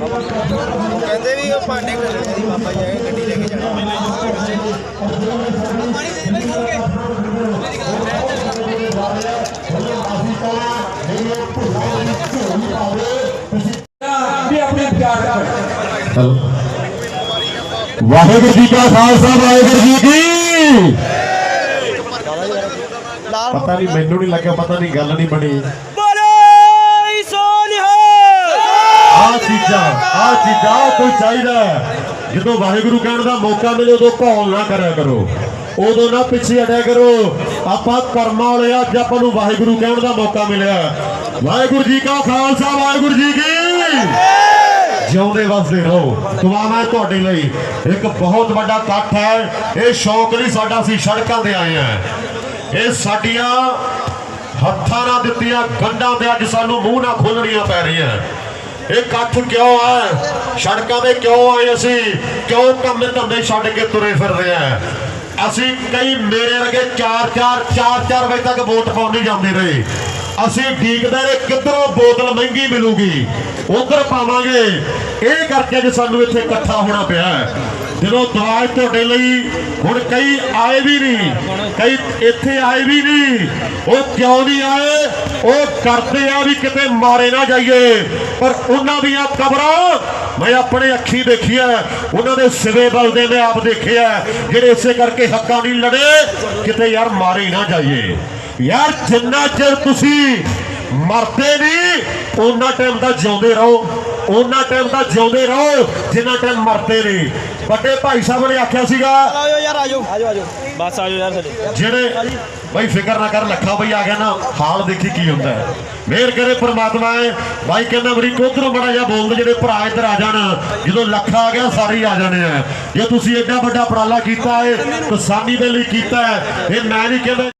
ਕਹਿੰਦੇ ਵੀ ਉਹ ਭਾਂਡੇ ਕਰਨੇ ਦੀ ਬਾਬਾ ਜੀ ਆਏ, ਗੱਡੀ ਲੈ ਕੇ ਜਾਣਾ। ਵੀ ਆਪਣੇ ਵਿਚਾਰ ਰੱਖਣ ਵਾਹਿਗੁਰੂ ਜੀ ਕਾ ਖਾਲਸਾ ਵਾਹਿਗੁਰੂ ਜੀ ਕੀ ਪਤਾ ਨਹੀਂ ਮੈਨੂੰ ਨਹੀਂ ਲੱਗਿਆ ਪਤਾ ਨਹੀਂ ਗੱਲ ਨਹੀਂ ਬਣੀ। ਬੋਲੇ ਸੋਨਿਹਾ ਆ ਚੀਜ਼ਾਂ ਆ ਚੀਜ਼ਾਂ ਕੋਈ ਚਾਹੀਦਾ ਹੈ। ਜਦੋਂ ਵਾਹਿਗੁਰੂ ਕਹਿਣ ਦਾ ਮੌਕਾ ਮਿਲੇ ਉਦੋਂ ਭੌਲ ਨਾ ਕਰਿਆ ਕਰੋ। ਉਦੋਂ ਨਾ ਪਿੱਛੇ ਹਟਿਆ ਕਰੋ। ਆਪਾਂ ਕਰਮਾਂ ਵਾਲੇ ਆ, ਅੱਜ ਆਪਾਂ ਨੂੰ ਵਾਹਿਗੁਰੂ ਕਹਿਣ ਦਾ ਮੌਕਾ ਮਿਲਿਆ। ਵਾਹਿਗੁਰੂ ਜੀ ਕਾ ਖਾਲਸਾ ਵਾਹਿਗੁਰੂ ਜੀ ਕੀ ਜਿਉਂਦੇ ਵਸਦੇ ਰਹੋ। ਦੁਆਵਾਂ ਤੁਹਾਡੇ ਲਈ ਇੱਕ ਬਹੁਤ ਵੱਡਾ ਇਕੱਠ ਹੈ। ਇਹ ਸ਼ੌਕ ਨਹੀਂ ਸਾਡਾ ਅਸੀਂ ਸੜਕਾਂ ਤੇ ਆਏ ਆ ਇਹ ਸਾਡੀਆਂ ਹੱਥਾਂ ਨਾਲ ਦਿੱਤੀਆਂ ਗੰਢਾਂ ਤੇ ਅੱਜ ਸਾਨੂੰ ਮੂੰਹ ਨਾਲ ਖੋਲਣੀਆਂ ਪੈ ਰਹੀਆਂ। ਇਹ ਕੱਠ ਕਿਉਂ ਹੈ ਸੜਕਾਂ ਤੇ ਕਿਉਂ ਆਏ ਅਸੀਂ? ਕਿਉਂ ਕੰਮ ਧੰਦੇ ਛੱਡ ਕੇ ਤੁਰੇ ਫਿਰ ਰਹੇ ਆ? ਅਸੀਂ ਕਈ ਮੇਰੇ ਵਰਗੇ 4 4 4 4 ਵਜੇ ਤੱਕ ਵੋਟ ਪਾਉਣ ਨਹੀਂ ਜਾਂਦੇ ਰਹੇ। ਅਸੀਂ ਡੀਕਦੇ ਕਿੱਧਰੋਂ ਬੋਤਲ ਮਹਿੰਗੀ ਮਿਲੂਗੀ? ਉਧਰ ਪਾਵਾਂਗੇ। ਇਹ ਕਰਕੇ ਜੇ ਸਾਨੂੰ ਇੱਥੇ ਇਕੱਠਾ ਹੋਣਾ ਪਿਆ ਜਦੋਂ ਦਵਾਜ ਤੁਹਾਡੇ ਲਈ ਹੁਣ ਕਈ ਆਏ ਵੀ ਨਹੀਂ, ਕਈ ਇੱਥੇ ਆਏ ਵੀ ਨਹੀਂ, ਉਹ ਕਿਉਂ ਨਹੀਂ ਆਏ? ਉਹ ਕਰਦੇ ਆ ਵੀ ਕਿਤੇ ਮਾਰੇ ਨਾ ਜਾਈਏ। ਪਰ ਉਹਨਾਂ ਦੀਆਂ ਕਬਰਾਂ ਮੈਂ ਆਪਣੇ ਅੱਖੀ ਦੇਖੀਆ ਉਹਨਾਂ ਦੇ ਸਿਵੇ ਬਲਦੇ ਮੈਂ ਆਪ ਦੇਖਿਆ ਜਿਹੜੇ ਇਸੇ ਕਰਕੇ ਹੱਕਾਂ ਨਹੀਂ ਲੜੇ, ਕਿਤੇ ਯਾਰ ਮਾਰੇ ਨਾ ਜਾਈਏ। ਯਾਰ ਜਿੰਨਾ ਚਿਰ ਤੁਸੀਂ ਮਰਦੇ ਨਹੀਂ ਉਹਨਾਂ ਟਾਈਮ ਦਾ ਜਿਉਂਦੇ ਰਹੋ। ਉਹਨਾਂ ਟਾਈਮ ਦਾ ਜਿਉਂਦੇ ਰਹੋ ਜਿੰਨਾ ਟਾਈਮ ਮਰਦੇ ਨਹੀਂ। ਵੱਡੇ ਭਾਈ ਸਾਹਿਬ ਨੇ ਆਖਿਆ ਸੀਗਾ ਆਜੋ ਯਾਰ ਆਜੋ। ਆਜੋ ਆਜੋ। ਬਸ ਆਜੋ ਯਾਰ ਸਾਡੇ। ਜਿਹੜੇ ਬਾਈ ਫਿਕਰ ਨਾ ਕਰ ਲੱਖਾ ਬਈ ਆ ਗਿਆ ਨਾ ਹਾਲ ਦੇਖੀ ਕੀ ਹੁੰਦਾ ਹੈ। ਮਿਹਰ ਕਰੇ ਪ੍ਰਮਾਤਮਾ ਹੈ ਬਾਈ ਕਹਿੰਦਾ ਮੇਰੀ ਕੋਧਰੋਂ ਬੜਾ ਜਿਹਾ ਬੋਲਦੇ ਜਿਹੜੇ ਭਰਾ ਇੱਧਰ ਆ ਜਾਣ ਜਦੋਂ ਲੱਖਾ ਆ ਗਿਆ ਸਾਰੇ ਆ ਜਾਣੇ ਆ। ਜੇ ਤੁਸੀਂ ਐਡਾ ਵੱਡਾ ਉਪਰਾਲਾ ਕੀਤਾ ਹੈ ਕਿਸਾਨੀ ਦੇ ਲਈ ਕੀਤਾ ਹੈ ਇਹ ਮੈਂ ਨਹੀਂ ਕਹਿੰਦਾ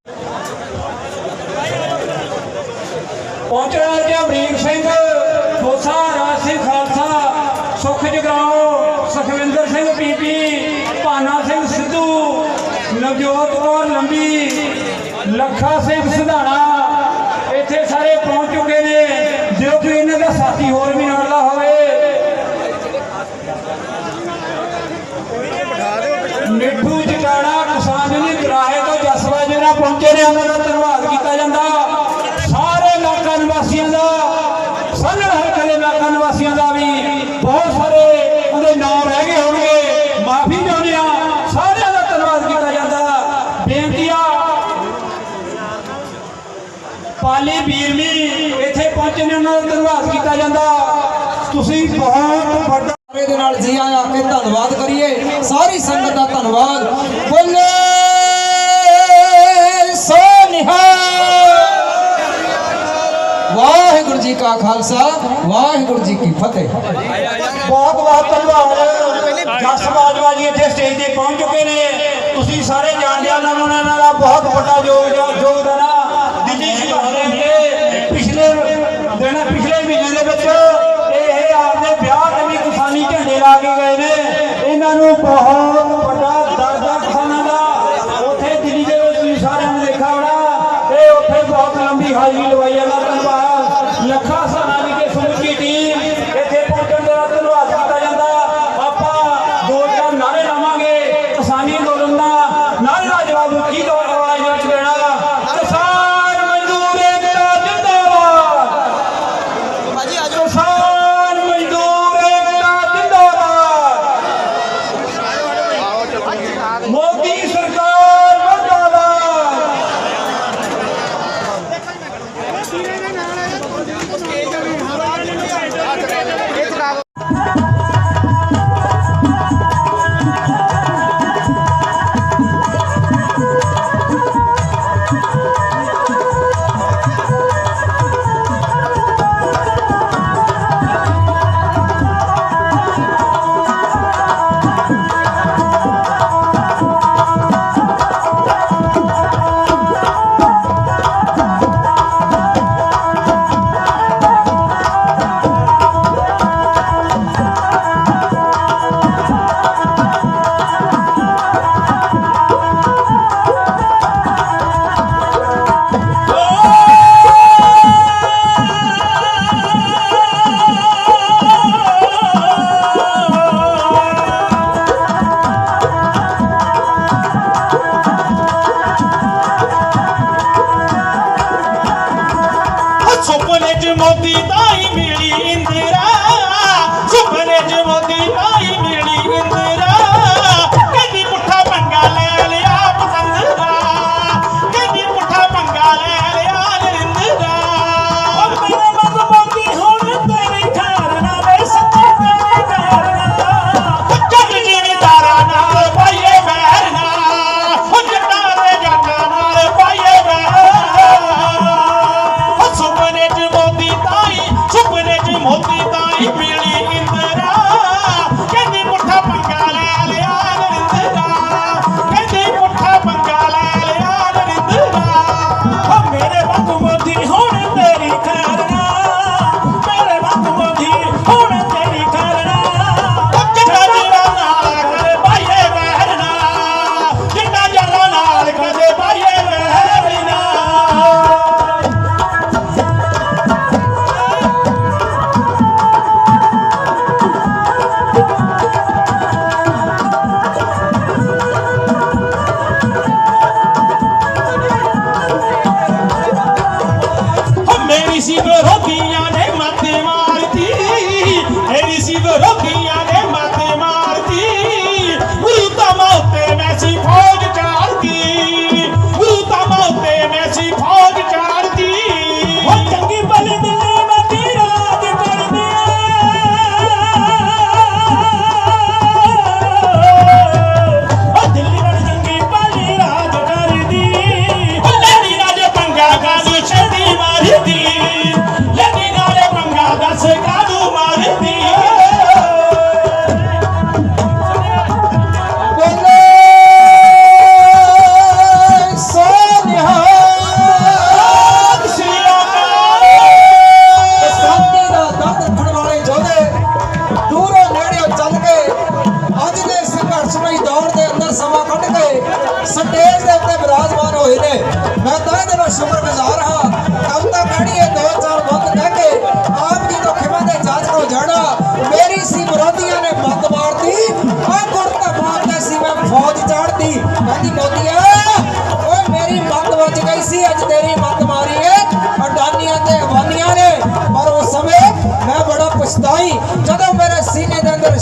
ਪਹੁੰਚਣਾ ਕਿ ਅਮਰੀਕ ਸਿੰਘ? ਖੋਸਾ, ਰਾਜ ਸਿੰਘ ਖਾਲਸਾ, ਸੁਖ ਜਗਰਾਓ ਸੁਖਵਿੰਦਰ ਸਿੰਘ ਬੀਬੀ ਭਾਨਾ ਸਿੰਘ ਸਿੱਧੂ, ਨਵਜੋਤ ਕੌਰ ਲੰਬੀ, ਲੱਖਾ ਸਿੰਘ ਸਿਧਾਣਾ, ਇੱਥੇ ਸਾਰੇ ਪਹੁੰਚ ਚੁੱਕੇ ਨੇ। ਜੇ ਕੋਈ ਇਹਨਾਂ ਦਾ ਸਾਥੀ ਹੋਰ ਵੀ ਨਾਲਦਾ ਹੋਵੇ। ਮਿੱਠੂ ਜਟਾਣਾ ਕਿਸਾਨ ਜੀ ਗਰਾਹੇ ਤੋਂ ਜਸਵਾ ਜਿਹੜਾ ਪਹੁੰਚੇ ਨੇ, ਉਹਨਾਂ ਦਾ ਧੰਨਵਾਦ ਕੀਤਾ ਜਾਂਦਾ ਸਾਰੇ ਇਲਾਕਾ ਨਿਵਾਸੀਆਂ ਦਾ ਸੰਨਣ ਹਲਕੇ ਦੇ ਇਲਾਕਾ ਨਿਵਾਸੀਆਂ ਦਾ ਵੀ ਬਹੁਤ ਸਾਰੇ ਉਹਦੇ ਨਾਮ ਰਹਿ ਗਏ ਹੋਣਗੇ ਮਾਫੀ ਚਾਹੁੰਦੇ ਆ ਸਾਰਿਆਂ ਦਾ ਧੰਨਵਾਦ ਕੀਤਾ ਜਾਂਦਾ ਬੇਨਤੀ ਆ ਪਾਲੀ ਵੀਰਮੀ ਇੱਥੇ ਪਹੁੰਚੇ ਨੇ ਉਹਨਾਂ ਦਾ ਧੰਨਵਾਦ ਜਾਂਦਾ। ਤੁਸੀਂ ਬਹੁਤ ਵੱਡਾ ਦੇ ਨਾਲ ਜੀ ਆਇਆਂ ਕੇ ਧੰਨਵਾਦ ਕਰੀਏ। ਸਾਰੀ ਸੰਗਤ ਦਾ ਧੰਨਵਾਦ। ਬੋਲੇ ਸੋ ਵਾਹਿਗੁਰੂ ਜੀ ਕਾ ਖਾਲਸਾ, ਵਾਹਿਗੁਰੂ ਜੀ ਕੀ ਫਤਿਹ। ਬਹੁਤ ਬਹੁਤ ਧੰਨਵਾਦ। ਜਸ ਬਾਜਵਾ ਜੀ ਇੱਥੇ ਸਟੇਜ ਤੇ ਪਹੁੰਚ ਚੁੱਕੇ ਨੇ। ਤੁਸੀਂ ਸਾਰੇ ਜਾਣਦੇ ਹੋ ਉਹਨਾਂ ਉਹਨਾਂ ਦਾ ਬਹੁਤ ਵੱਡਾ ਯੋਗਦਾਨ ਯੋਗਦਾਨ ਆ ਦਿੱਲੀ ਸੁਧਾਰੇ ਦੇ ਪਿਛਲੇ ਦਿਨ ਪਿਛਲੇ ਮਹੀਨੇ ਦੇ ਵਿੱਚ ਇਹ ਆਪਦੇ ਵਿਆਹ ਤੇ ਵੀ ਕਿਸਾਨੀ ਝੰਡੇ ਲਾ ਕੇ ਗਏ ਨੇ ਇਹਨਾਂ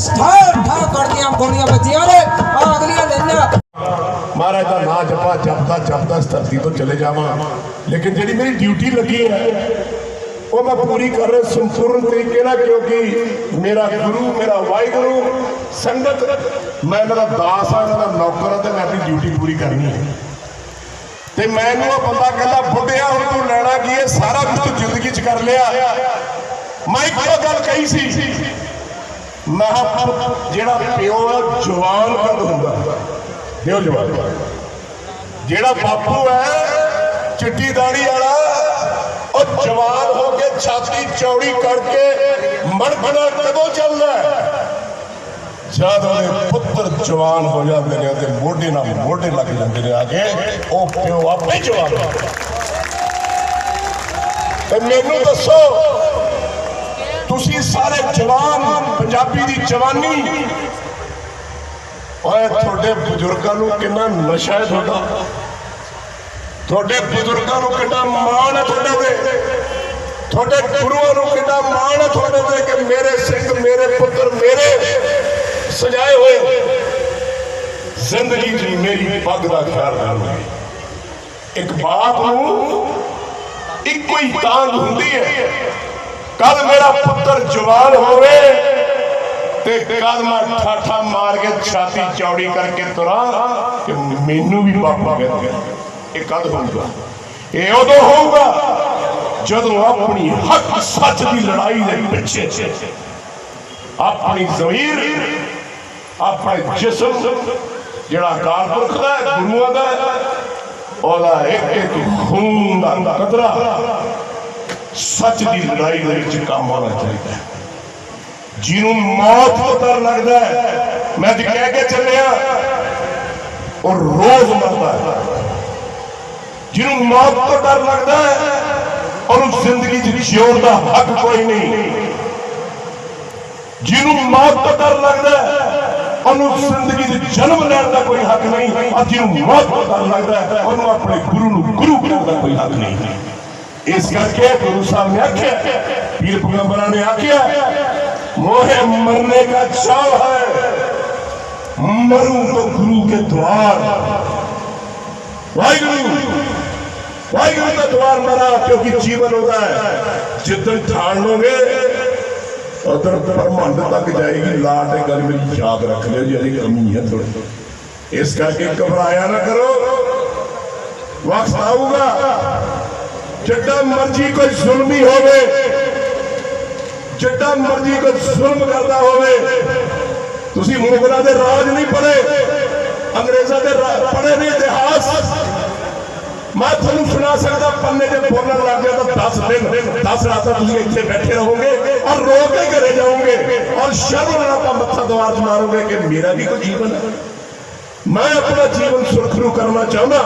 ਠਾ ਠਾ ਕਰਦੀਆਂ ਗੋਲੀਆਂ ਵੱਜੀਆਂ ਨੇ ਆ ਅਗਲੀਆਂ ਲੈਣਾ ਮਹਾਰਾਜ ਦਾ ਨਾਂ ਜਪਾ ਜਪਦਾ ਜਪਦਾ ਇਸ ਧਰਤੀ ਤੋਂ ਚਲੇ ਜਾਵਾਂ। ਲੇਕਿਨ ਜਿਹੜੀ ਮੇਰੀ ਡਿਊਟੀ ਲੱਗੀ ਹੈ, ਉਹ ਮੈਂ ਪੂਰੀ ਕਰ ਰਿਹਾ, ਸੰਪੂਰਨ ਤਰੀਕੇ ਨਾਲ, ਕਿਉਂਕਿ ਮੇਰਾ ਗੁਰੂ, ਮੇਰਾ ਵਾਹਿਗੁਰੂ, ਸੰਗਤ, ਮੈਂ ਇਹਨਾਂ ਦਾ ਦਾਸ ਆ ਇਹਨਾਂ ਦਾ ਨੌਕਰ ਆ ਤੇ ਮੈਂ ਆਪਣੀ ਡਿਊਟੀ ਪੂਰੀ ਕਰਨੀ ਹੈ। ਤੇ ਮੈਨੂੰ ਉਹ ਬੰਦਾ ਕਹਿੰਦਾ, ਬੁੱਢਿਆ, ਹੁਣ ਤੂੰ ਲੈਣਾ ਕੀ ਹੈ? ਸਾਰਾ ਕੁਝ ਜ਼ਿੰਦਗੀ 'ਚ ਕਰ ਲਿਆ। ਮੈਂ ਇੱਕੋ ਗੱਲ ਕਹੀ ਸੀ। ਮੈਂ ਜਿਹੜਾ ਪਿਓ ਹੈ, ਜਵਾਨ ਕਦ ਹੁੰਦਾ? ਪਿਓ ਜਵਾਨ ਜਿਹੜਾ ਬਾਪੂ ਹੈ, ਚਿੱਟੀ ਦਾੜੀ ਵਾਲਾ, ਉਹ ਜਵਾਨ ਹੋ ਕੇ ਛਾਤੀ ਚੌੜੀ ਕਰਕੇ ਮੜਖਣਾ ਕਦੋਂ ਚੱਲਦਾ ਹੈ? ਜਦ ਉਹਦੇ ਪੁੱਤਰ ਜਵਾਨ ਹੋ ਜਾਂਦੇ ਨੇ, ਉਹਦੇ ਮੋਢੇ ਨਾਲ ਮੋਢੇ ਲੱਗ ਜਾਂਦੇ ਨੇ ਆ ਕੇ, ਉਹ ਪਿਓ ਆਪੇ ਜਵਾਨ ਤੇ ਮੈਨੂੰ ਦੱਸੋ ਤੁਸੀਂ ਸਾਰੇ ਜਵਾਨ ਪੰਜਾਬੀ ਦੀ ਜਵਾਨੀ। ਓਏ, ਤੁਹਾਡੇ ਬਜ਼ੁਰਗਾਂ ਨੂੰ ਕਿੰਨਾ ਨਸ਼ਾ ਹੈ ਤੁਹਾਡਾ? ਤੁਹਾਡੇ ਬਜ਼ੁਰਗਾਂ ਨੂੰ ਕਿੰਨਾ ਮਾਣ ਹੈ ਤੁਹਾਡੇ ਤੇ? ਤੁਹਾਡੇ ਗੁਰੂਆਂ ਨੂੰ ਕਿੰਨਾ ਮਾਣ ਹੈ ਤੁਹਾਡੇ ਤੇ ਕਿ ਮੇਰੇ ਸਿੰਘ, ਮੇਰੇ ਪੁੱਤਰ, ਮੇਰੇ ਸਜਾਏ ਹੋਏ ਜ਼ਿੰਦਗੀ 'ਚ ਮੇਰੀ ਪੱਗ ਦਾ ਖਿਆਲ ਕਰਨਗੇ ਇੱਕ ਬਾਪ ਨੂੰ ਇੱਕੋ ਹੀ ਤਾਂਗ ਹੁੰਦੀ ਹੈ। ਕਦ ਮੇਰਾ ਪੁੱਤਰ ਜਵਾਨ ਹੋਵੇ ਤੇ ਕਦ ਮੈਂ ਠਾਠਾ ਮਾਰ ਕੇ ਛਾਤੀ ਚੌੜੀ ਕਰਕੇ ਤੁਰਾਂ ਕਿ ਮੈਨੂੰ ਵੀ ਬਾਪਾ ਕਹਿੰਦੇ ਇਹ ਕਦ ਹੋਊਗਾ। ਇਹ ਉਦੋਂ ਹੋਊਗਾ ਜਦੋਂ ਆਪਣੀ ਹੱਕ ਸੱਚ ਦੀ ਲੜਾਈ ਦੇ ਪਿੱਛੇ ਆਪਣੀ ਜ਼ਮੀਰ, ਆਪਣੇ ਜਿਸਮ ਜਿਹੜਾ ਅਕਾਲ ਪੁਰਖ ਦਾ ਗੁਰੂਆਂ ਦਾ ਉਹਦਾ ਇੱਕ ਇੱਕ ਖੂਨ ਦਾ ਕਤਰਾ ਸੱਚ ਦੀ ਲੜਾਈ ਦੇ ਵਿੱਚ ਕੰਮ ਆਉਣਾ ਚਾਹੀਦਾ ਹੈ। ਜਿਹਨੂੰ ਮੌਤ ਤੋਂ ਡਰ ਲੱਗਦਾ ਹੈ, ਮੈਂ ਅੱਜ ਕਹਿ ਕੇ ਚੱਲਿਆ, ਉਹ ਰੋਜ਼ ਮਰਦਾ ਹੈ। ਜਿਹਨੂੰ ਮੌਤ ਤੋਂ ਡਰ ਲੱਗਦਾ ਹੈ, ਉਹਨੂੰ ਜ਼ਿੰਦਗੀ 'ਚ ਜਿਉਣ ਦਾ ਹੱਕ ਕੋਈ ਨਹੀਂ। ਜਿਹਨੂੰ ਮੌਤ ਤੋਂ ਡਰ ਲੱਗਦਾ ਹੈ, ਉਹਨੂੰ ਜ਼ਿੰਦਗੀ 'ਚ ਜਨਮ ਲੈਣ ਦਾ ਕੋਈ ਹੱਕ ਨਹੀਂ। ਔਰ ਜਿਹਨੂੰ ਮੌਤ ਤੋਂ ਡਰ ਲੱਗਦਾ ਹੈ, ਉਹਨੂੰ ਆਪਣੇ ਗੁਰੂ ਨੂੰ ਗੁਰੂ ਬਣਾਉਣ ਦਾ ਕੋਈ ਹੱਕ ਨਹੀਂ। اس کر کے گرو صاحب نے آخیا پیر پیغمبر نے آخیا موہ مرنے کا چاو ہے، مروں تو گروہ کے دوار۔ بھائی گروہ بھائی گروہ کا دوار مرا، کیونکہ جیون ہوتا ہے۔ جتن ٹھان لوں گے ادھر پرمانڈ تک جائے گی لاتے ایک گل میری یاد رکھ لے جیلی کمی ہے تھوڑی۔ اس کر کے کبرایا نہ کرو، وقت آؤ گا۔ جڈا مرجی کوئی ظلمی ہوئے، جڈا مرجی کوئی ظلم کرتا ہوئے، تسی مغلہ دے راج نہیں پڑے انگریزہ دے راج پڑے نہیں اتحاس میں تھوڑا سنا سکتا پنے دے بولنا لگ گیا تو دس دن، دس راتاں تسی ایتھے بیٹھے رہوں گے اور روکے کرے جاؤں گے اور شرم نہ کا متھا دوار مارو گے کہ میرا بھی کوئی جیون ہے۔ ਮੈਂ ਆਪਣਾ ਜੀਵਨ ਸੁਰਖਰੂ ਕਰਨਾ ਚਾਹੁੰਦਾ।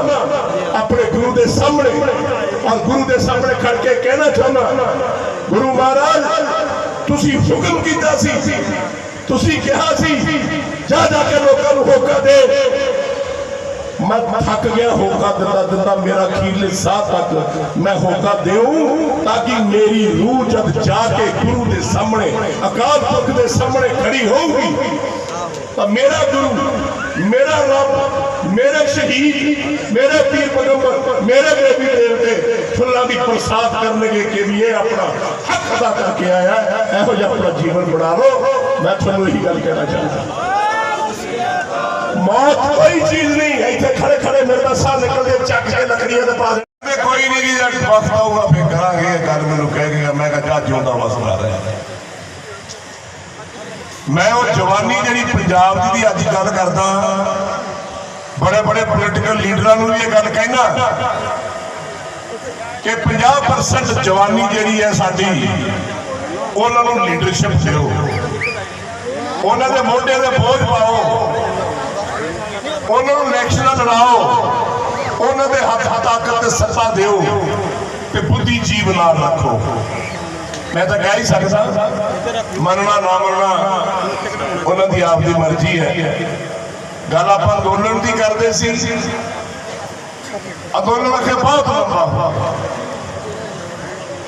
ਆਪਣੇ ਗੁਰੂ ਦੇ ਸਾਹਮਣੇ ਔਰ ਗੁਰੂ ਦੇ ਸਾਹਮਣੇ ਖੜ ਕੇ ਕਹਿਣਾ ਚਾਹੁੰਦਾ, ਗੁਰੂ ਮਹਾਰਾਜ, ਤੁਸੀਂ ਹੁਕਮ ਕੀਤਾ ਸੀ, ਤੁਸੀਂ ਕਿਹਾ ਸੀ, ਜਾ ਜਾ ਕੇ ਲੋਕਾਂ ਨੂੰ ਹੋਕਾ ਦੇ। ਮੈਂ ਥੱਕ ਗਿਆ, ਹੋਕਾ ਦਿੰਦਾ ਦਿੰਦਾ ਮੇਰਾ ਅਖੀਰਲੇ ਸਾਹ ਤੱਕ ਮੈਂ ਹੋਕਾ ਦੇਉਂ ਤਾਂ ਕਿ ਮੇਰੀ ਰੂਹ ਜਦ ਜਾ ਕੇ ਗੁਰੂ ਦੇ ਸਾਹਮਣੇ, ਅਕਾਲ ਪੁਰਖ ਦੇ ਸਾਹਮਣੇ ਖੜੀ ਹੋਊਗੀ ਤਾਂ ਮੇਰਾ ਗੁਰੂ ਮੇਰਾ ਰੱਬ ਮੇਰੇ ਸ਼ਹੀਦ ਮੇਰੇ ਪੀਰ ਪੈਗੰਬਰ ਮੇਰੇ ਦੇਵੀ ਦੇਵਤੇ ਫੁੱਲਾਂ ਦੀ ਪ੍ਰਸਾਦ ਕਰਨਗੇ ਕਿ ਵੀ ਇਹ ਆਪਣਾ ਹੱਕ ਅਦਾ ਕਰਕੇ ਆਇਆ ਹੈ। ਇਹੋ ਜਿਹਾ ਆਪਣਾ ਜੀਵਨ ਬਣਾ ਲਓ ਮੈਂ ਤੁਹਾਨੂੰ ਇਹੀ ਗੱਲ ਕਹਿਣਾ ਚਾਹੁੰਦਾ ਮੌਤ ਕੋਈ ਚੀਜ਼ ਨਹੀਂ ਇੱਥੇ ਖੜੇ ਖੜੇ ਮੇਰੇ ਦਾ ਸਾਹ ਨਿਕਲਦੇ ਚੱਕ ਕੇ ਲੱਕੜੀਆਂ ਤੇ ਪਾ ਦੇ ਕੋਈ ਨਹੀਂ ਜੀ ਜਦ ਵਕਤ ਆਊਗਾ ਫੇਰ ਕਰਾਂਗੇ ਇਹ ਗੱਲ ਮੈਨੂੰ ਕਹਿ ਗਿਆ ਮੈਂ ਕਿਹਾ ਜਾ ਜਿਉਂਦਾ ਵਸਦਾ ਰਿਹਾ ਮੈਂ ਉਹ ਜਵਾਨੀ ਜਿਹੜੀ ਪੰਜਾਬ ਦੀ ਦੀ ਅੱਜ ਗੱਲ ਕਰਦਾ, ਬੜੇ ਬੜੇ ਪੋਲੀਟੀਕਲ ਲੀਡਰਾਂ ਨੂੰ ਵੀ ਇਹ ਗੱਲ ਕਹਿਣਾ ਕਿ 50% ਜਵਾਨੀ ਜਿਹੜੀ ਹੈ ਸਾਡੀ, ਉਹਨਾਂ ਨੂੰ ਲੀਡਰਸ਼ਿਪ ਦਿਓ। ਉਹਨਾਂ ਦੇ ਮੋਢੇ ਤੇ ਬੋਝ ਪਾਓ। ਉਹਨਾਂ ਨੂੰ ਇਲੈਕਸ਼ਨਾਂ ਲੜਾਓ। ਉਹਨਾਂ ਦੇ ਹੱਥ ਤਾਕਤ ਤੇ ਸੱਤਾ ਦਿਓ ਤੇ ਬੁੱਧੀ ਜੀਵ ਨਾਲ ਰੱਖੋ। ਮੈਂ ਤਾਂ ਕਹਿ ਹੀ ਸਕਦਾ। ਮੰਨਣਾ, ਨਾ ਮੰਨਣਾ, ਉਹਨਾਂ ਦੀ ਆਪਦੀ ਮਰਜ਼ੀ ਹੈ। ਗੱਲ ਆਪਾਂ ਅੰਦੋਲਨ ਦੀ ਕਰਦੇ ਸੀ। ਅੰਦੋਲਨ ਅਖੇ ਬਹੁਤ ਲੰਬਾ।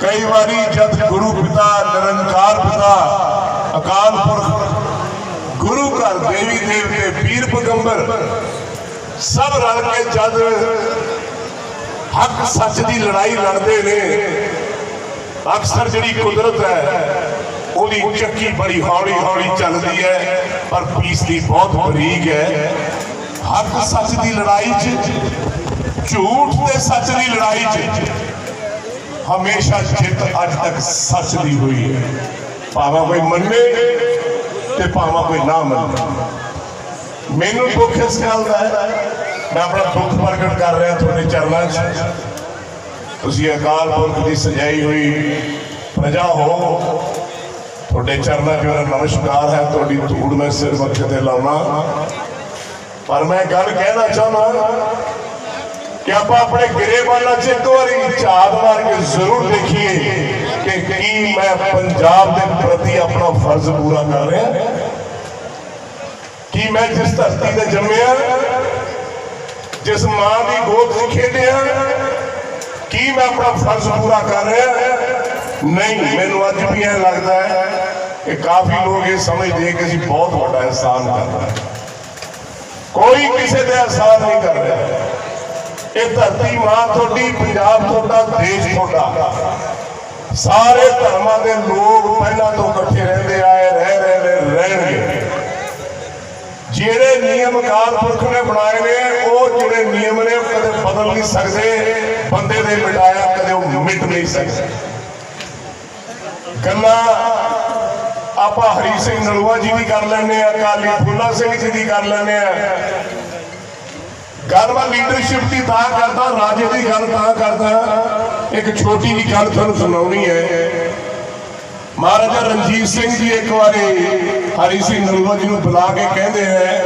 ਕਈ ਵਾਰੀ ਜਦ ਗੁਰੂ ਪਿਤਾ, ਨਿਰੰਕਾਰ ਪਿਤਾ, ਅਕਾਲ ਪੁਰਖ, ਗੁਰੂ ਘਰ ਦੇਵੀ ਦੇਵਤੇ ਪੀਰ ਪੈਗੰਬਰ ਸਭ ਰਲ ਕੇ ਜਦ ਹੱਕ ਸੱਚ ਦੀ ਲੜਾਈ ਲੜਦੇ ਨੇ ਅਕਸਰ ਜਿਹੜੀ ਕੁਦਰਤ ਹੈ, ਉਹਦੀ ਚੱਕੀ ਬੜੀ ਹੌਲੀ ਹੌਲੀ ਚੱਲਦੀ ਹੈ, ਪਰ ਪੀਸਦੀ ਬਹੁਤ ਬਰੀਕ ਹੈ। ਹੱਕ ਸੱਚ ਦੀ ਲੜਾਈ 'ਚ, ਝੂਠ ਤੇ ਸੱਚ ਦੀ ਲੜਾਈ 'ਚ, ਹਮੇਸ਼ਾ ਜਿੱਤ ਅੱਜ ਤੱਕ ਸੱਚ ਦੀ ਹੋਈ ਹੈ। ਭਾਵੇਂ ਕੋਈ ਮੰਨੇ ਤੇ ਭਾਵੇਂ ਕੋਈ ਨਾ ਮੰਨੇ। ਮੈਨੂੰ ਦੁੱਖ ਇਸ ਗੱਲ ਦਾ ਹੈ। ਮੈਂ ਆਪਣਾ ਦੁੱਖ ਪ੍ਰਗਟ ਕਰ ਰਿਹਾ ਤੁਹਾਡੇ ਚਰਨਾਂ 'ਚ। ਤੁਸੀਂ ਅਕਾਲ ਪੁਰਖ ਦੀ ਸਜਾਈ ਹੋਈ ਪ੍ਰਜਾ ਹੋ। ਤੁਹਾਡੇ ਚਰਨਾਂ 'ਚ ਮੇਰਾ ਨਮਸਕਾਰ ਹੈ, ਤੁਹਾਡੀ ਧੂੜ ਮੈਂ ਸਿਰ ਮੱਥੇ ਤੇ ਲਾਉਣਾ ਪਰ ਮੈਂ ਗੱਲ ਕਹਿਣਾ ਚਾਹੁੰਦਾ ਕਿ ਆਪਾਂ ਆਪਣੇ ਗਰੇਬਾਨਾਂ 'ਚ ਇੱਕ ਵਾਰੀ ਝਾਤ ਮਾਰ ਕੇ ਜ਼ਰੂਰ ਦੇਖੀਏ ਕਿ ਕੀ ਮੈਂ ਪੰਜਾਬ ਦੇ ਪ੍ਰਤੀ ਆਪਣਾ ਫਰਜ਼ ਪੂਰਾ ਕਰ ਰਿਹਾ। ਕੀ ਮੈਂ ਜਿਸ ਧਰਤੀ ਤੇ ਜੰਮਿਆ, ਜਿਸ ਮਾਂ ਦੀ ਗੋਦ 'ਚ ਖੇਡਿਆ ਕੀ ਮੈਂ ਆਪਣਾ ਫਰਜ਼ ਪੂਰਾ ਕਰ ਰਿਹਾ? ਨਹੀਂ, ਮੈਨੂੰ ਅੱਜ ਵੀ ਇਹ ਲੱਗਦਾ ਹੈ ਕਿ ਕਾਫੀ ਲੋਕ ਇਹ ਸਮਝਦੇ ਕਿ ਅਸੀਂ ਬਹੁਤ ਵੱਡਾ ਅਹਿਸਾਨ ਕਰ ਰਹੇ ਕੋਈ ਕਿਸੇ ਦਾ ਅਹਿਸਾਨ ਨਹੀਂ ਕਰ ਰਿਹਾ। ਇਹ ਧਰਤੀ ਮਾਂ ਤੁਹਾਡੀ, ਪੰਜਾਬ ਤੁਹਾਡਾ, ਦੇਸ਼ ਤੁਹਾਡਾ। ਸਾਰੇ ਧਰਮਾਂ ਦੇ ਲੋਕ ਪਹਿਲਾਂ ਤੋਂ ਇਕੱਠੇ ਰਹਿੰਦੇ ਆਏ ਰਹਿ ਰਹੇ ਨੇ ਰਹਿਣਗੇ ਜਿਹੜੇ ਨਿਯਮ ਅਕਾਲ ਪੁਰਖ ਨੇ ਬਣਾਏ ਨੇ, ਉਹ ਜਿਹੜੇ ਨਿਯਮ ਨੇ ਉਹ ਕਦੇ ਬਦਲ ਨਹੀਂ ਸਕਦੇ, ਬੰਦੇ ਦੇ ਮਿਟਾਇਆ ਕਦੇ ਉਹ ਮਿਟ ਨਹੀਂ ਸਕਦੇ। ਗੱਲਾਂ ਆਪਾਂ ਹਰੀ ਸਿੰਘ ਨਲੂਆ ਜੀ ਦੀ ਕਰ ਲੈਂਦੇ ਆ, ਅਕਾਲੀ ਫੁੱਲਾ ਸਿੰਘ ਜੀ ਦੀ ਕਰ ਲੈਂਦੇ ਆ। ਗੱਲ ਮੈਂ ਲੀਡਰਸ਼ਿਪ ਦੀ ਤਾਂ ਕਰਦਾ, ਰਾਜੇ ਦੀ ਗੱਲ ਤਾਂ ਕਰਦਾ, ਇੱਕ ਛੋਟੀ ਜਿਹੀ ਗੱਲ ਤੁਹਾਨੂੰ ਸੁਣਾਉਣੀ ਹੈ। ਮਹਾਰਾਜਾ ਰਣਜੀਤ ਸਿੰਘ ਜੀ ਇੱਕ ਵਾਰੀ ਹਰੀ ਸਿੰਘ ਨਲੂਆ ਜੀ ਨੂੰ ਬੁਲਾ ਕੇ ਕਹਿੰਦੇ ਹੈ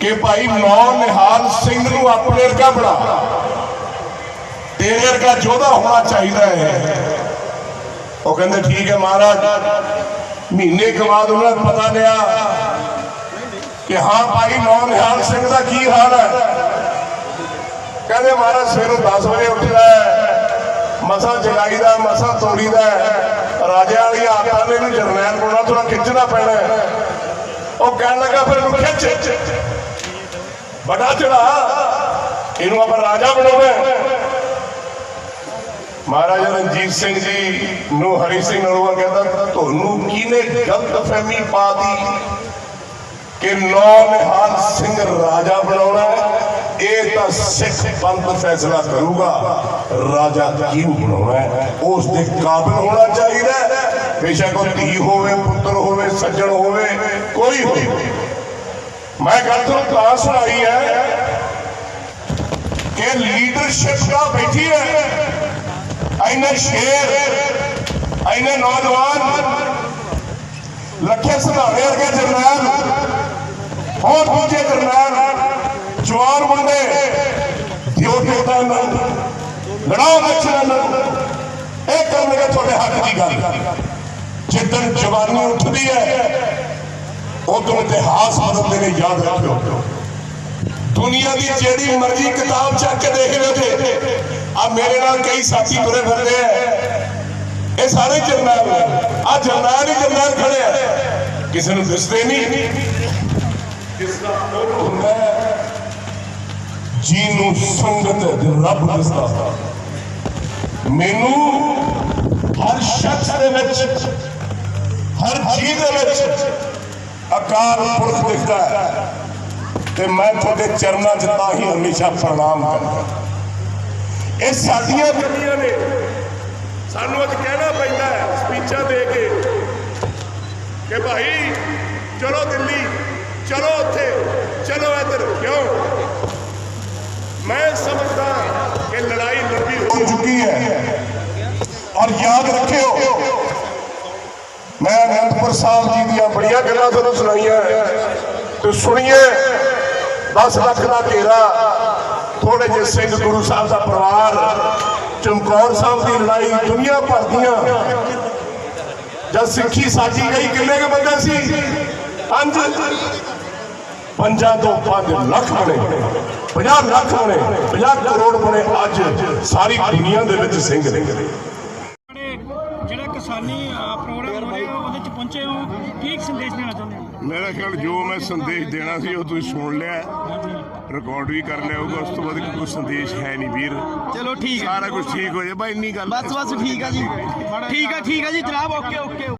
ਕਿ ਭਾਈ ਨੌ ਨਿਹਾਲ ਸਿੰਘ ਨੂੰ ਆਪਣੇ ਵਰਗਾ ਬਣਾ। ਤੇਰੇ ਵਰਗਾ ਯੋਧਾ ਹੋਣਾ ਚਾਹੀਦਾ ਹੈ। ਉਹ ਕਹਿੰਦੇ, ਠੀਕ ਹੈ ਮਹਾਰਾਜ। ਮਹੀਨੇ ਕੁ ਬਾਅਦ ਉਹਨਾਂ ਨੂੰ ਪਤਾ ਲਿਆ ਕਿ ਹਾਂ ਭਾਈ ਨੌ ਨਿਹਾਲ ਸਿੰਘ ਦਾ ਕੀ ਹਾਲ ਹੈ। ਕਹਿੰਦੇ, ਮਹਾਰਾਜ, ਸਵੇਰੋਂ 10 ਵਜੇ ਉੱਠਦਾ ਹੈ। ਮਸਾਂ ਜਗਾਈਦਾ ਮਸਾਂ ਤੋੜੀਦਾ ਰਾਜਿਆਂ ਵਾਲੀਆਂ ਆਦਤਾਂ ਨੇ ਵੀ ਜਰਨੈਲ ਕੋਲ ਥੋੜਾ ਖਿੱਚਣਾ ਪੈਣਾ ਉਹ ਕਹਿਣ ਲੱਗਾ, ਫਿਰ ਇਹਨੂੰ ਖਿੱਚ। ਬੜਾ ਚੜਾ। ਇਹਨੂੰ ਆਪਾਂ ਰਾਜਾ ਬਣਾਉਣਾ ਮਹਾਰਾਜਾ ਰਣਜੀਤ ਸਿੰਘ ਜੀ ਨੂੰ ਹਰੀ ਸਿੰਘ ਨਲੂਆ ਕਹਿੰਦਾ, ਤੁਹਾਨੂੰ ਕਿਹਨੇ ਗਲਤ ਫਹਿਮੀ ਪਾ ਦੀ ਕਿ ਨੌ ਨਿਹਾਲ ਸਿੰਘ ਰਾਜਾ ਬਣਾਉਣਾ ਹੈ? ਇਹ ਤਾਂ ਸਿੱਖ ਪੰਥ ਫੈਸਲਾ ਕਰੂਗਾ। ਰਾਜਾ ਕਿਹਨੂੰ ਬਣਾਉਣਾ ਹੈ? ਉਸ ਦੇ ਕਾਬਿਲ ਹੋਣਾ ਚਾਹੀਦਾ ਬੇਸ਼ੱਕ ਉਹ ਧੀ ਹੋਵੇ, ਪੁੱਤਰ ਹੋਵੇ, ਸੱਜਣ ਹੋਵੇ, ਕੋਈ ਹੋਵੇ ਮੈਂ ਗੱਲ ਤੁਹਾਨੂੰ ਤਾਂ ਸੁਣਾਈ ਹੈ ਕਿ ਲੀਡਰਸ਼ਿਪ ਦਾ ਬੈਠੀ ਹੈ। ਐਨੇ ਸ਼ੇਰ ਐਨੇ ਨੌਜਵਾਨ, ਲੱਖੇ ਸੁਧਾਰੇ ਵਰਗੇ ਜਰਨੈਲ, ਹੋਰ ਦੂਜੇ ਜਰਨੈਲ। ਜਵਾਨ ਮੁੰਡੇ ਦਿਓ ਟੋਟਾ ਨਾਲ ਲੜਾਓ ਨਕਸ਼ਾ ਨਾਲ ਇਹ ਕਰਨਗੇ ਤੁਹਾਡੇ ਹੱਕ ਦੀ ਗੱਲ ਜਿੱਦਣ ਜਵਾਨੀ ਉੱਠਦੀ ਹੈ ਉਦੋਂ ਇਤਿਹਾਸ ਬਦਲਦੇ ਨੇ ਯਾਦ ਰੱਖਿਓ ਦੁਨੀਆ ਦੀ ਜਿਹੜੀ ਮਰਜ਼ੀ ਕਿਤਾਬ ਚੱਕ ਕੇ ਦੇਖ ਲਿਓ ਤੇ ਆ ਮੇਰੇ ਨਾਲ ਕਈ ਸਾਥੀ ਤੁਰੇ ਫਿਰਦੇ ਆ ਇਹ ਸਾਰੇ ਜਰਨੈਲ ਆ ਜਰਨੈਲ ਹੀ ਜਰਨੈਲ ਖੜੇ ਆ ਕਿਸੇ ਨੂੰ ਦਿਸਦੇ ਨਹੀਂ ਜਿਸ ਦਾ ਉਹ ਹੁੰਦਾ ਹੈ, ਜੀ ਨੂੰ ਸੰਗਤ ਦੇ ਰੱਬ ਦਿਸਦਾ। ਮੈਨੂੰ ਹਰ ਸ਼ਖਸ ਦੇ ਵਿੱਚ, ਹਰ ਚੀਜ਼ ਦੇ ਵਿੱਚ ਅਕਾਲ ਪੁਰਖ ਦਿਖਦਾ ਹੈ। ਤੇ ਮੈਂ ਤੁਹਾਡੇ ਚਰਨਾਂ 'ਚ ਤਾਂ ਹੀ ਹਮੇਸ਼ਾ ਪ੍ਰਣਾਮ ਕਰਦਾ ਇਹ ਸਾਡੀਆਂ ਗੱਡੀਆਂ ਨੇ, ਸਾਨੂੰ ਅੱਜ ਕਹਿਣਾ ਪੈਂਦਾ ਹੈ, ਸਪੀਚਾਂ ਦੇ ਕੇ ਕਿ ਭਾਈ, ਚਲੋ ਦਿੱਲੀ, ਚਲੋ ਉੱਥੇ, ਚਲੋ ਇੱਧਰ, ਕਿਉਂ? ਮੈਂ ਸਮਝਦਾ ਕਿ ਲੜਾਈ ਲੰਬੀ ਹੋ ਚੁੱਕੀ ਹੈ। ਔਰ ਯਾਦ ਰੱਖਿਓ, ਮੈਂ ਅਨੰਦਪੁਰ ਸਾਹਿਬ ਜੀ ਦੀਆਂ ਬੜੀਆਂ ਗੱਲਾਂ ਤੁਹਾਨੂੰ ਸੁਣਾਈਆਂ ਤੇ ਸੁਣੀਏ 10 ਲੱਖ ਦਾ ਘੇਰਾ ਥੋੜੇ ਜਿਹੇ ਸਿੰਘ ਗੁਰੂ ਸਾਹਿਬ ਦਾ ਪਰਿਵਾਰ, ਚਮਕੌਰ ਸਾਹਿਬ ਦੀ ਲੜਾਈ ਦੁਨੀਆ ਭਰ ਦੀਆਂ। ਜਦ ਸਿੱਖੀ ਸਾਜੀ ਗਈ, ਕਿੰਨੇ ਕੁ ਬੰਦੇ ਸੀ? ਪੰਜ। ਪੰਜਾਂ ਤੋਂ 5 ਲੱਖ ਬਣੇ 50 ਲੱਖ ਬਣੇ 50 ਕਰੋੜ ਬਣੇ ਅੱਜ ਸਾਰੀ ਦੁਨੀਆ ਦੇ ਵਿੱਚ ਸਿੰਘ ਨੇ। ਜਿਹੜਾ ਕਿਸਾਨੀ ਅ, ਪ੍ਰੋਗਰਾਮ ਹੋ ਰਿਹਾ ਉਹਦੇ ਚ ਪਹੁੰਚੇ ਹੋ। ਕੀ ਸੰਦੇਸ਼ ਦੇਣਾ ਚਾਹੁੰਦੇ ਹੋ? ਮੇਰਾ ਖਿਆਲ ਜੋ ਮੈਂ ਸੰਦੇਸ਼ ਦੇਣਾ ਸੀ ਉਹ ਤੁਸੀਂ ਸੁਣ ਲਿਆ। ਰਿਕਾਰਡ ਵੀ ਕਰ ਲਿਆ ਹੋਊਗਾ ਉਸ ਤੋਂ ਬਾਅਦ ਕੋਈ ਸੰਦੇਸ਼ ਹੈ ਨਹੀਂ ਵੀਰ। ਚਲੋ ਠੀਕ ਸਾਰਾ ਕੁਝ ਠੀਕ ਹੋ ਜਾਏ ਬਾਈ ਇੰਨੀ ਗੱਲ ਬਸ ਬਸ ਠੀਕ ਆ ਜੀ। ਠੀਕ ਆ। ਠੀਕ ਆ ਜੀ ਜਨਾਬ ਓਕੇ ਓਕੇ।